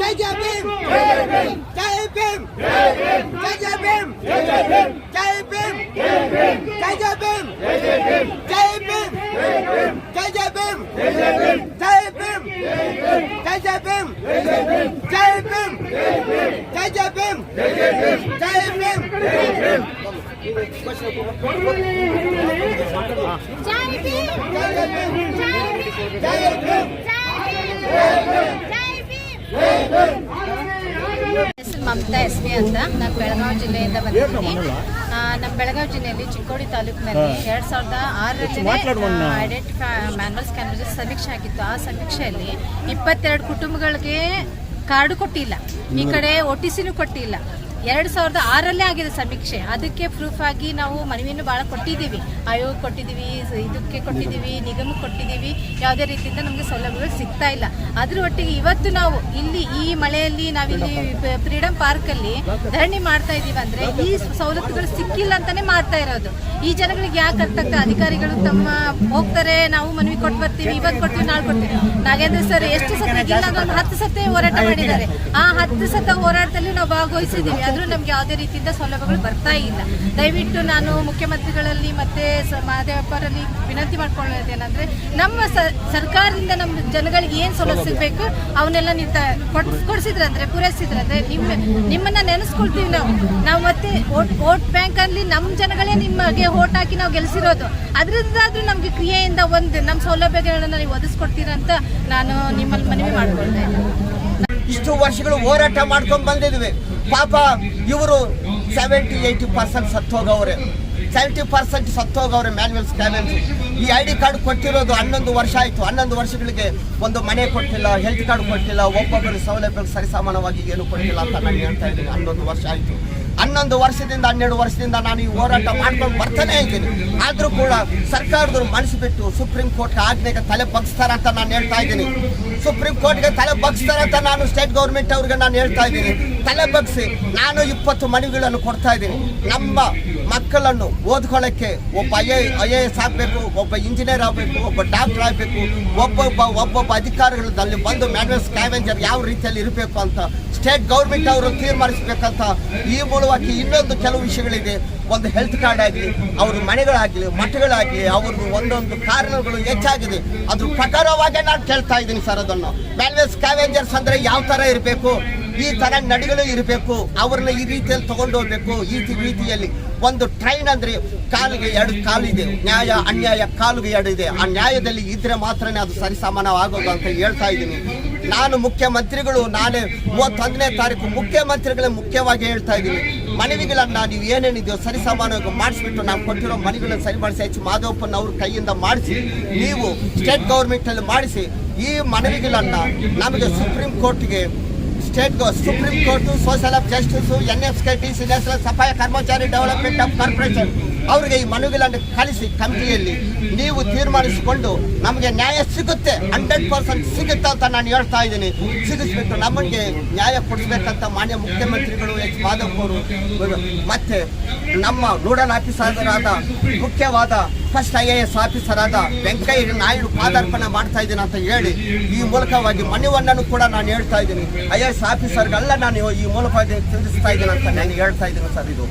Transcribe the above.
Jai Jai Bhim! Jai Bhim! Jai Bhim! Jai Bhim! Jai Bhim! Jai Bhim! Jai Bhim! Jai Bhim! Jai Jai Bhim! Jai Bhim! Jai Bhim! Jai Bhim! Jai Jai Bhim! Jai Bhim! Jai Bhim! Jai Jai Bhim! Jai Bhim! Jai Bhim! Jai Bhim! Jai Jai Bhim! Jai Bhim! Jai Bhim! Jai Bhim! Jai Bhim! Jai Bhim! Jai Bhim! ಹೆಸರು Mamata S B ಅಂತ. ನಾನು ಬೆಳಗಾವಿ ಜಿಲ್ಲೆಯಿಂದ ಬಂದಿದ್ದೀನಿ. ಆ, ನಮ್ಮ ಬೆಳಗಾವಿ ಜಿಲ್ಲೆಯಲ್ಲಿ ಚಿಕ್ಕೋಡಿ ತಾಲೂಕಿನಲ್ಲಿ ಎರಡ್ ಸಾವಿರದ ಆರರಲ್ಲಿ ಐಡೆಂಟಿಫೈ ಮ್ಯಾನ್ವಲ್ ಸ್ಕ್ಯಾನರ್ ಸಮೀಕ್ಷೆ ಆಗಿತ್ತು. ಆ ಸಮೀಕ್ಷೆಯಲ್ಲಿ ಇಪ್ಪತ್ತೆರಡು ಕುಟುಂಬಗಳಿಗೆ ಕಾರ್ಡು ಕೊಟ್ಟಿಲ್ಲ. ಈ ಕಡೆ ಒ ಟಿ ಸಿನೂ ಕೊಟ್ಟಿಲ್ಲ. ಎರಡು ಸಾವಿರದ ಆರಲ್ಲೇ ಆಗಿದೆ ಸಮೀಕ್ಷೆ. ಅದಕ್ಕೆ ಪ್ರೂಫ್ ಆಗಿ ನಾವು ಮನವಿಯನ್ನು ಭಾಳ ಕೊಟ್ಟಿದ್ದೀವಿ. ಆಯೋಗ ಕೊಟ್ಟಿದ್ದೀವಿ ಇದಕ್ಕೆ ಕೊಟ್ಟಿದ್ದೀವಿ ನಿಗಮಕ್ಕೆ ಕೊಟ್ಟಿದ್ದೀವಿ. ಯಾವುದೇ ರೀತಿಯಿಂದ ನಮಗೆ ಸೌಲಭ್ಯಗಳು ಸಿಗ್ತಾ ಇಲ್ಲ. ಅದ್ರ ಒಟ್ಟಿಗೆ ಇವತ್ತು ನಾವು ಇಲ್ಲಿ ಈ ಮಳೆಯಲ್ಲಿ ನಾವಿಲ್ಲಿ ಫ್ರೀಡಮ್ ಪಾರ್ಕಲ್ಲಿ ಧರಣಿ ಮಾಡ್ತಾ ಇದ್ದೀವಿ ಅಂದ್ರೆ ಈ ಸೌಲಭ್ಯಗಳು ಸಿಕ್ಕಿಲ್ಲ ಅಂತಾನೆ ಮಾಡ್ತಾ ಇರೋದು. ಈ ಜನಗಳಿಗೆ ಯಾಕೆ ಆಗ್ತದೆ ಅಧಿಕಾರಿಗಳು ತಮ್ಮ ಹೋಗ್ತಾರೆ ನಾವು ಮನವಿ ಕೊಟ್ಟು ಬರ್ತೀವಿ ಇವತ್ತು ಕೊಡ್ತೀವಿ ನಾಳೆ ಕೊಡ್ತೀವಿ. ನಾಗೇಂದ್ರ ಸರ್ ಎಷ್ಟು ಸತಿ ಇಲ್ಲ ಅಂದ್ರೆ ಒಂದು ಹತ್ತು ಸತಿ ಹೋರಾಟ ಮಾಡಿದ್ದಾರೆ. ಆ ಹತ್ತು ಸತ ಹೋರಾಟದಲ್ಲಿ ನಾವು ಭಾಗವಹಿಸಿದ್ದೀವಿ. ಆದ್ರೂ ನಮ್ಗೆ ಯಾವುದೇ ರೀತಿಯಿಂದ ಸೌಲಭ್ಯಗಳು ಬರ್ತಾ ಇಲ್ಲ. ದಯವಿಟ್ಟು ನಾನು ಮುಖ್ಯಮಂತ್ರಿಗಳಲ್ಲಿ ಮತ್ತೆ ಸ- ಮಹದೇವಪ್ಪರಲ್ಲಿ ವಿನಂತಿ ಮಾಡ್ಕೊಳ್ಳೋದೇನಂದರೆ ನಮ್ಮ ಸರ್ಕಾರದಿಂದ ನಮ್ಮ ಜನಗಳಿಗೆ ಏನು ಸೌಲಭ್ಯ ಸಿಗಬೇಕು ಅವನ್ನೆಲ್ಲ ನೀವು ಕೊಡಿಸಿದ್ರಂದ್ರೆ ಪೂರೈಸಿದ್ರಂದ್ರೆ ನಿಮ್ಮ ನಿಮ್ಮನ್ನ ನೆನೆಸ್ಕೊಳ್ತೀವಿ ನಾವು. ನಾವು ಮತ್ತೆ ಓಟ್ ವೋಟ್ ಬ್ಯಾಂಕಲ್ಲಿ ನಮ್ಮ ಜನಗಳೇ ನಿಮಗೆ ವೋಟ್ ಹಾಕಿ ನಾವು ಗೆಲ್ಸಿರೋದು. ಅದರಿಂದಾದ್ರೂ ನಮಗೆ ಕ್ರಿಯೆಯಿಂದ ಒಂದು ನಮ್ಮ ಸೌಲಭ್ಯಗಳನ್ನ ನೀವು ಒದಗಿಸ್ಕೊಡ್ತೀರಂತ ನಾನು ನಿಮ್ಮಲ್ಲಿ ಮನವಿ ಮಾಡ್ಕೊಳ್ತಾ ಇದ್ದೀನಿ. ಇಷ್ಟು ವರ್ಷಗಳು ಹೋರಾಟ ಮಾಡ್ಕೊಂಡು ಬಂದಿದ್ವಿ. ಪಾಪ ಇವರು ಸೆವೆಂಟಿ ಏಯ್ಟಿ ಪರ್ಸೆಂಟ್ ಸತ್ತೋಗವ್ರೆ. ಸೆವೆಂಟಿ ಪರ್ಸೆಂಟ್ ಸತ್ತೋಗವ್ರೆ ಮ್ಯಾನ್ಯಲ್ ಸ್ಕ್ಯಾಮೆನ್ಸ್ ಈ ಐ ಡಿ ಕಾರ್ಡ್ ಕೊಟ್ಟಿರೋದು ಹನ್ನೊಂದು ವರ್ಷ ಆಯಿತು. ಹನ್ನೊಂದು ವರ್ಷಗಳಿಗೆ ಒಂದು ಮನೆ ಕೊಟ್ಟಿಲ್ಲ ಹೆಲ್ತ್ ಕಾರ್ಡ್ ಕೊಟ್ಟಿಲ್ಲ ಒಬ್ಬೊಬ್ಬರು ಸೌಲಭ್ಯಗಳು ಸರಿಸಮಾನವಾಗಿ ಏನು ಕೊಟ್ಟಿಲ್ಲ ಅಂತ ನಾನು ಹೇಳ್ತಾ ಇದ್ದೀನಿ. ಹನ್ನೊಂದು ವರ್ಷ ಆಯಿತು. ಹನ್ನೊಂದು ವರ್ಷದಿಂದ, ಹನ್ನೆರಡು ವರ್ಷದಿಂದ ನಾನು ಈ ಹೋರಾಟ ಮಾಡ್ಕೊಂಡು ಬರ್ತಾನೆ ಇದ್ದೀನಿ. ಆದರೂ ಕೂಡ ಸರ್ಕಾರದವ್ರು ಮನಸ್ಸು ಬಿಟ್ಟು ಸುಪ್ರೀಂ ಕೋರ್ಟ್ ಆಜ್ಞೆಗೆ ತಲೆ ಬಗ್ಸ್ತಾರಂತ ನಾನು ಹೇಳ್ತಾ ಇದ್ದೀನಿ. ಸುಪ್ರೀಂ ಕೋರ್ಟ್ಗೆ ತಲೆ ಬಗ್ಸ್ತಾರಂತ ನಾನು ಸ್ಟೇಟ್ ಗೌರ್ಮೆಂಟ್ ಅವ್ರಿಗೆ ನಾನು ಹೇಳ್ತಾ ಇದ್ದೀನಿ. ತಲೆ ಬಗ್ಸಿ, ನಾನು ಇಪ್ಪತ್ತು ಮನೆಗಳನ್ನು ಕೊಡ್ತಾ ಇದ್ದೀನಿ. ನಮ್ಮ ಮಕ್ಕಳನ್ನು ಓದ್ಕೊಳ್ಳೋಕ್ಕೆ ಒಬ್ಬ I A I A S ಆಗಬೇಕು, ಒಬ್ಬ ಇಂಜಿನಿಯರ್ ಆಗಬೇಕು, ಒಬ್ಬ ಡಾಕ್ಟರ್ ಆಗಬೇಕು, ಒಬ್ಬೊಬ್ಬ ಒಬ್ಬೊಬ್ಬ ಅಧಿಕಾರಿಗಳಲ್ಲಿ ಬಂದು ಮ್ಯಾನ್ಯಲ್ ಸ್ಕ್ಯಾವೆಂಜರ್ ಯಾವ ರೀತಿಯಲ್ಲಿ ಇರಬೇಕು ಅಂತ, ಸ್ಟೇಟ್ ಗೌರ್ಮೆಂಟ್ ಅವರು ತೀರ್ಮಾನಿಸಬೇಕಂತ ಈ ಮೂಲವಾಗಿ ಇನ್ನೊಂದು ಕೆಲವು ವಿಷಯಗಳಿದೆ. ಒಂದು ಹೆಲ್ತ್ ಕಾರ್ಡ್ ಆಗಲಿ, ಅವ್ರ ಮನೆಗಳಾಗಲಿ, ಮಠಗಳಾಗಲಿ, ಅವ್ರದ್ದು ಒಂದೊಂದು ಕಾರಣಗಳು ಹೆಚ್ಚಾಗಿದೆ. ಅದ್ರ ಪ್ರಕಾರವಾಗಿ ನಾನು ಕೇಳ್ತಾ ಇದ್ದೀನಿ ಸರ್ ಅದನ್ನು. ಮ್ಯಾನ್ಯಲ್ ಸ್ಕ್ಯಾವೆಂಜರ್ಸ್ ಅಂದರೆ ಯಾವ ಥರ ಇರಬೇಕು? ಈ ತರ ನಡಿಗಳು ಇರಬೇಕು ಅವ್ರನ್ನ ಈ ರೀತಿಯಲ್ಲಿ ತಗೊಂಡು ಹೋಗ್ಬೇಕು, ಈ ರೀತಿಯಲ್ಲಿ ಒಂದು ಟ್ರೈನ್ ಅಂದ್ರೆ ಕಾಲಿಗೆ ಎರಡು ಕಾಲು ಇದೆ ನ್ಯಾಯ, ಅನ್ಯಾಯ, ಕಾಲಿಗೆ ಎರಡು ಇದೆ. ಆ ನ್ಯಾಯದಲ್ಲಿ ಇದ್ರೆ ಮಾತ್ರನೇ ಅದು ಸರಿಸಮಾನವಾಗೋದು ಅಂತ ಹೇಳ್ತಾ ಇದ್ದೀನಿ. ನಾನು ಮುಖ್ಯಮಂತ್ರಿಗಳು, ನಾನೇ ಮೂವತ್ತೊಂದನೇ ತಾರೀಕು ಮುಖ್ಯಮಂತ್ರಿಗಳೇ ಮುಖ್ಯವಾಗಿ ಹೇಳ್ತಾ ಇದ್ದೀನಿ. ಮನವಿಗಳನ್ನ ನೀವು ಏನೇನಿದೆಯೋ ಸರಿಸಮಾನವಾಗಿ ಮಾಡಿಸ್ಬಿಟ್ಟು ನಾವು ಕೊಟ್ಟಿರೋ ಮನೆಗಳನ್ನ ಸರಿ ಮಾಡಿಸಿ, ಎಚ್. ಮಾಧವಪ್ಪನ ಅವ್ರ ಕೈಯಿಂದ ಮಾಡಿಸಿ, ನೀವು ಸ್ಟೇಟ್ ಗೌರ್ಮೆಂಟಲ್ಲಿ ಮಾಡಿಸಿ, ಈ ಮನವಿಗಳನ್ನ ನಮಗೆ ಸುಪ್ರೀಂ ಕೋರ್ಟ್ಗೆ state supreme court social of justice NFKT Safai Karmachari development of corporation. ಅವರಿಗೆ ಈ ಮನವಿಗಳನ್ನು ಕಳಿಸಿ ಕಮಿಟಿಯಲ್ಲಿ ನೀವು ತೀರ್ಮಾನಿಸಿಕೊಂಡು ನಮಗೆ ನ್ಯಾಯ ಸಿಗುತ್ತೆ, ಹಂಡ್ರೆಡ್ ಪರ್ಸೆಂಟ್ ಸಿಗುತ್ತೆ ಅಂತ ನಾನು ಹೇಳ್ತಾ ಇದ್ದೀನಿ. ಸಿಗಿಸ್ಬಿಟ್ಟು ನಮಗೆ ನ್ಯಾಯ ಕೊಡಿಸ್ಬೇಕಂತ ಮಾನ್ಯ ಮುಖ್ಯಮಂತ್ರಿಗಳು ಎಚ್ ಮಾಧವ್ ಅವರು ಮತ್ತೆ ನಮ್ಮ ನೋಡಲ್ ಆಫೀಸರಾದ ಮುಖ್ಯವಾದ first I A S officer ಆದ ವೆಂಕಯ್ಯ ನಾಯ್ಡು ಪಾದಾರ್ಪಣೆ ಮಾಡ್ತಾ ಇದ್ದೀನಿ ಅಂತ ಹೇಳಿ ಈ ಮೂಲಕವಾಗಿ ಮನವಿಯನ್ನು ಕೂಡ ನಾನು ಹೇಳ್ತಾ ಇದ್ದೀನಿ. ಐ ಎ ಎಸ್ ಆಫೀಸರ್ಗೆಲ್ಲ ನಾನು ಈ ಮೂಲಕವಾಗಿ ತಿಳಿಸ್ತಾ ಇದ್ದೀನಿ ಅಂತ ನಾನು ಹೇಳ್ತಾ ಇದ್ದೀನಿ ಸರ್ ಇದು.